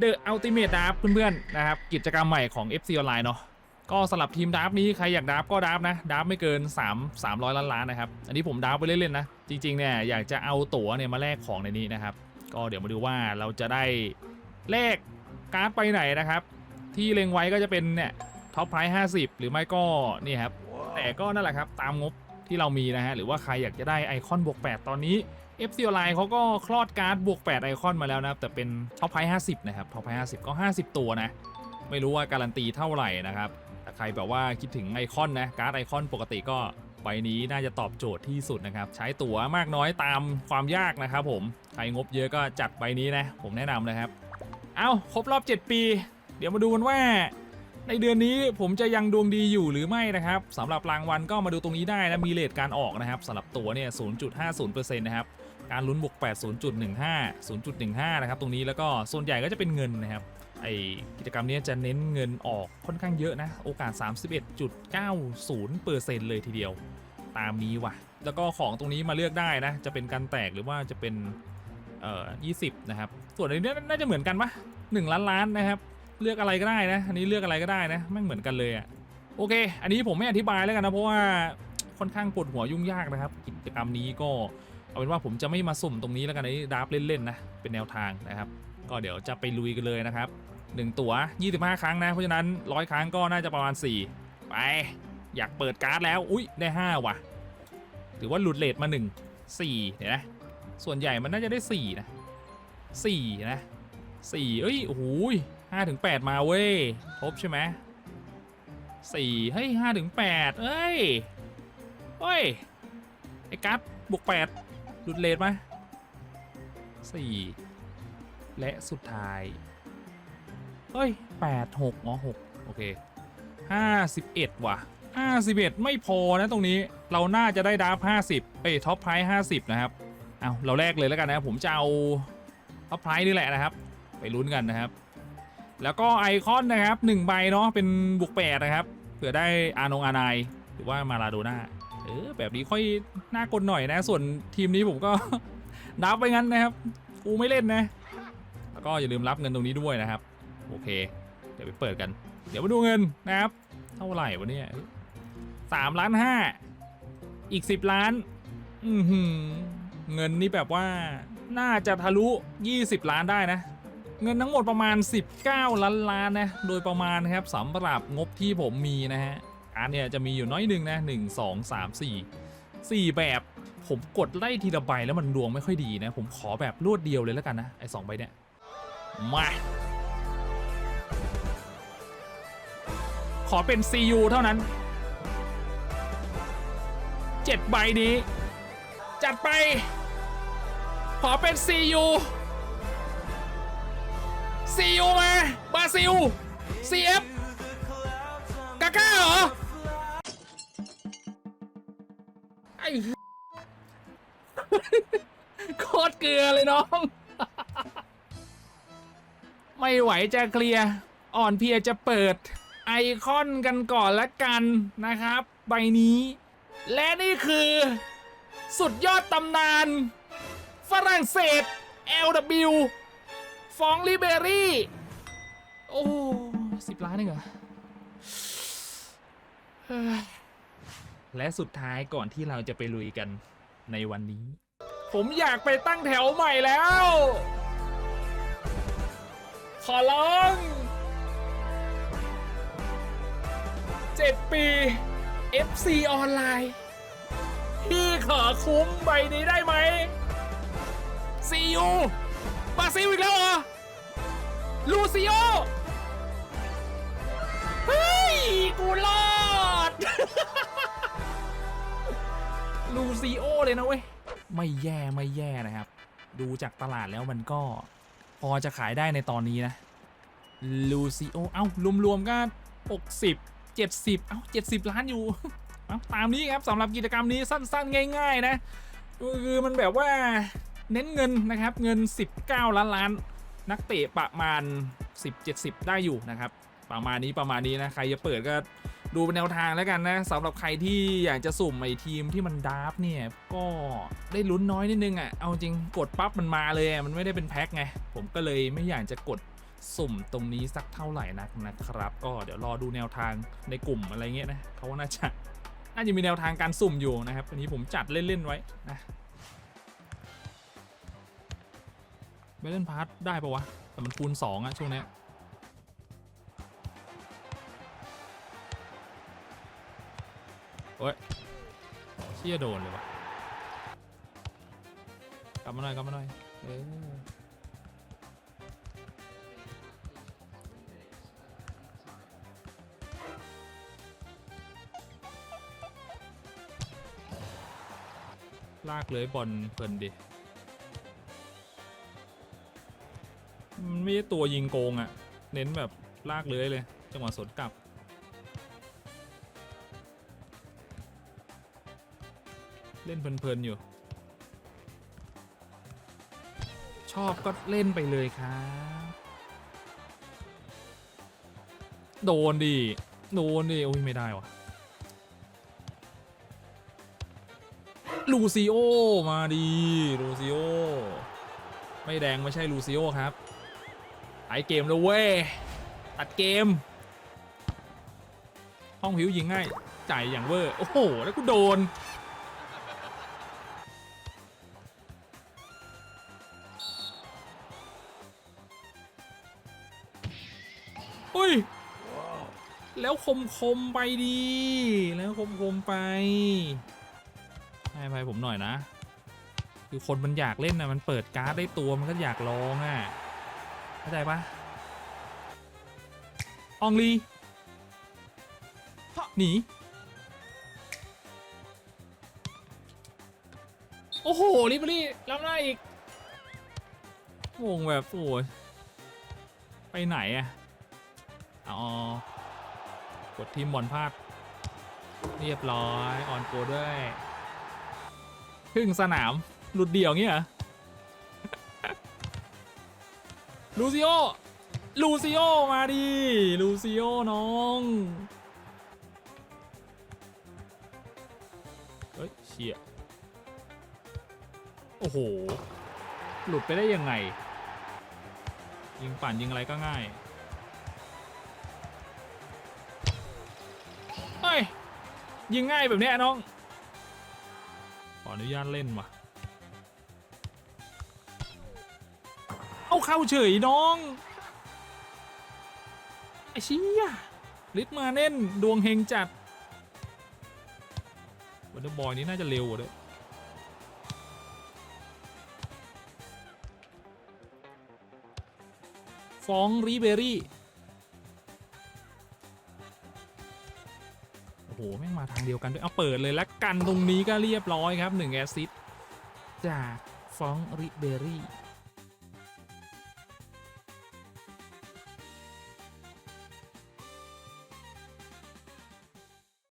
The Ultimate Draft เพื่อนๆนะครับกิจกรรมใหม่ของ FC Online เนาะก็สำหรับทีมดราฟนี้ใครอยากดราฟก็ดราฟนะดราฟไม่เกิน 3 300 ล้านล้านนะครับ อันนี้ผมดราฟไปเล่นๆนะ จริงๆเนี่ยอยากจะเอาตั๋วเนี่ยมาแลกของในนี้นะครับ ก็เดี๋ยวมาดูว่าเราจะได้แลกการ์ดไปไหนนะครับ ที่เล็งไว้ก็จะเป็นเนี่ยท็อปไพรส์50หรือไม่ก็นี่ครับ แต่ก็นั่นแหละครับตามงบที่เรามีนะฮะหรือว่าใครอยากจะได้ไอคอนบวก8ตอนนี้ FC Online เขาก็คลอดการ์ดบวก 8 ไอคอนมาแล้วนะครับ แต่เป็นท็อปไพรส์50 นะครับท็อปไพรส์50 ก็ 50 ตัวนะ ไม่รู้ว่าการันตีเท่าไหร่นะครับแต่ใครแบบว่าคิดถึงไอคอนนะ การ์ดไอคอนปกติก็ใบนี้น่าจะตอบโจทย์ที่สุดนะครับ ใช้ตั๋วมากน้อยตามความยากนะครับผม ใครงบเยอะก็จัดใบนี้นะ ผมแนะนำนะครับ เอาครบรอบ 7 ปี เดี๋ยวมาดูกันว่า ในเดือนนี้ผมจะยังดวงดีอยู่หรือไม่นะครับสำหรับรางวัลก็มาดูตรงนี้ได้นะมีเลทการออกนะครับสำหรับตัวเนี่ย 0.50%นะครับ การลุ้นบวก8 0.15 0.15 นะครับ ตรงนี้แล้วก็ส่วนใหญ่ก็จะเป็นเงินนะครับไอกิจกรรมนี้จะเน้นเงินออกค่อนข้างเยอะนะ โอกาส 31.90%เลยทีเดียว ตามนี้ว่ะ แล้วก็ของตรงนี้มาเลือกได้นะ จะเป็นการแตกหรือว่าจะเป็นเอ่อ20 นะครับ ส่วนอันนี้น่าจะเหมือนกันปะ1ล้านล้านนะครับ เลือกอะไรก็ได้นะ อันนี้เลือกอะไรก็ได้นะแม่เหมือนกันเลยอะโอเค อันนี้ผมไม่อธิบายแล้วกันนะเพราะว่าค่อนข้างปวดหัวยุ่งยากนะครับ กิจกรรมนี้ก็ เอาเป็นว่าผมจะไม่มาสุ่มตรงนี้แล้วกันอันนี้ดราฟเล่นๆนะเป็นแนวทางนะครับ ก็เดี๋ยวจะไปลุยกันเลยนะครับ 1 ตั๋ว25 ครั้งนะ เพราะฉะนั้น 100 ครั้งก็น่าจะประมาณ 4 ไป อยากเปิดการ์ดแล้ว อุ้ยได้ 5 ว่ะถือว่าหลุดเลทมา 1 4 เดี๋ยวนะ ส่วนใหญ่มันน่าจะได้ 4 นะ 4 นะ 4 เอ้ยโอ้โหห้าถึงแปดมาเว้ยครบใช่ไหมสี่เฮ้ยห้าถึงแปดเอ้ยเฮ้ยไอ้กั๊บบวกแปด หลุดเลทมสี่และสุดท้าย เฮ้ยแปดหกอ๋อหกโอเคห้าสิบเอ็ดว่ะห้าสิบเอ็ดไม่พอนะตรงนี้เราน่าจะได้ดาร์ฟห้าสิบเอ้ยท็อปไพร์ห้าสิบนะครับ เอาเราแลกเลยแล้วกันนะครับผมจะเอาท็อปไพร์นี่แหละนะครับ ไปลุ้นกันนะครับ แล้วก็ไอคอนนะครับหนึ่งใบเนาะเป็นบุกแปดนะครับเผื่อได้อานงอานายหรือว่ามาลาโดน่า เออแบบนี้ค่อยน่ากลหน่อยนะ ส่วนทีมนี้ผมก็ นับไปงั้นนะครับกูไม่เล่นนะ แล้วก็อย่าลืมรับเงินตรงนี้ด้วยนะครับ โอเค เดี๋ยวไปเปิดกัน เดี๋ยวมาดูเงินนะครับ เท่าไหร่วะเนี่ยสามล้านห้าอีกสิบล้าน อือหือเงินนี่แบบว่าน่าจะทะลุ20ล้านได้นะ เงินทั้งหมดประมาณ 19 ล้านล้านนะ โดยประมาณครับสำหรับงบที่ผมมีนะฮะ การดเนี่ยจะมีอยู่น้อยหนึ่งนะ1 2 3 4 4แบบผมกดไล่ทีละใบแล้วมันดวงไม่ค่อยดีนะ ผมขอแบบรวดเดียวเลยแล้วกันนะ ไอ้สองใบเนี่ย มา ขอเป็น CU เท่านั้น7ใบนี้ จัดไป ขอเป็น CU CU มาบราซิล CF กาก้าเหรอ โคตรเกลือเลยน้อง ไม่ไหวจะเคลียร์อ่อนเพลียจะเปิด ไอคอนกันก่อนละกันนะครับ ใบนี้ และนี่คือ สุดยอดตำนาน ฝรั่งเศส LW ฟองลิเบรี่ โอ้สิบล้านเองเหรอและสุดท้ายก่อนที่เราจะไปลุยกันในวันนี้ ผมอยากไปตั้งแถวใหม่แล้ว ขอร้องเจ็ดปี FC ออนไลน์ พี่ขอคุ้มใบนี้ได้ไหมซียูบราซิลอีกแล้วเหรอ ลูซิโอ เฮ้ย กูรอด ลูซิโอเลยนะเว้ย ไม่แย่ไม่แย่นะครับ ดูจากตลาดแล้วมันก็พอจะขายได้ในตอนนี้นะลูซิโอเอ้ารวมๆก็ 60 70 เอ้า 70 ล้านอยู่ตามนี้ครับสำหรับกิจกรรมนี้สั้นๆ ง่าย ๆ นะคือมันแบบว่าเน้นเงินนะครับ เงิน 19 ล้านล้าน นักเตะประมาณ 10-70 ได้อยู่นะครับ ประมาณนี้ประมาณนี้นะ ใครจะเปิดก็ ดูเป็นแนวทางแล้วกันนะสำหรับใครที่อยากจะสุ่มไอทีมที่มันดราฟเนี่ย ก็ได้ลุ้นน้อยนิดนึงอะ่ะ เอาจริงกดปั๊บมันมาเลยมันไม่ได้เป็นแพ็คไง ผมก็เลยไม่อยากจะกดสุ่มตรงนี้สักเท่าไหร่นักนะครับ ก็เดี๋ยวรอดูแนวทางในกลุ่มอะไรเงี้ยนะเขาว่าน่าจะน่าจะมีแนวทางการสุ่มอยู่นะครับอันนี้ผมจัดเล่น ๆ ไว้นะไม่เล่นพาร์ทได้ปะวะ แต่มันคูณ2อะช่วงนี้ อ้ยเชี่ยโดนเลยวะกลับมาหน่อยกลับมาหน่อยเออลากเลยบอลเพลินดิมันไม่ใช่ตัวยิงโกงอะ่ะเน้นแบบลากเลยเลย จังหวะสวนกลับ เล่นเพลินๆอยู่ ชอบก็เล่นไปเลยครับ โดนดิโดนดิโอ้ยไม่ได้วะลูซิโอมาดีลูซิโอไม่แดงไม่ใช่ลูซิโอครับไอเกมแล้วเว้ยตัดเกม ห้องผิวยิงง่ายจ่ายอย่างเวอร์ โอ้โห แล้วกูโดน อุ้ย แล้วคมคมๆไปดี แล้วคมคมๆไปให้ไปผมหน่อยนะ คือคนมันอยากเล่นนะมันเปิดการ์ดได้ตัวมันก็อยากลองอะเข้าใจปะอองลีหนี โอ้โหลิเบอรี่รับหน้าอีกงงแบบโอ้ยไปไหนอะ อ๋อกดทีมบอลพลาดเรียบร้อยออนโกด้วยครึ่งสนาม หลุดเดี่ยวเงี้ยเหรอลูซิโอ ลูซิโอ มาดิ ลูซิโอ น้อง เฮ้ยเชี่ย โอ้โห หลุดไปได้ยังไง ยิงปั่นยิงอะไรก็ง่าย ยิงง่ายแบบเนี้ยน้อง ขออนุญาตเล่นว่ะ เอาเข้าเฉยน้อง ไอ้เชี้ยลิทมาเน่น ดวงเฮงจัดวันเดอร์บอยนี้น่าจะเร็วกว่าด้วยฟองรีเบรี่ แม่งมาทางเดียวกันด้วย เอาเปิดเลยละกันตรงนี้ก็เรียบร้อยครับ1แอสซิสต์จากฟองริเบรี่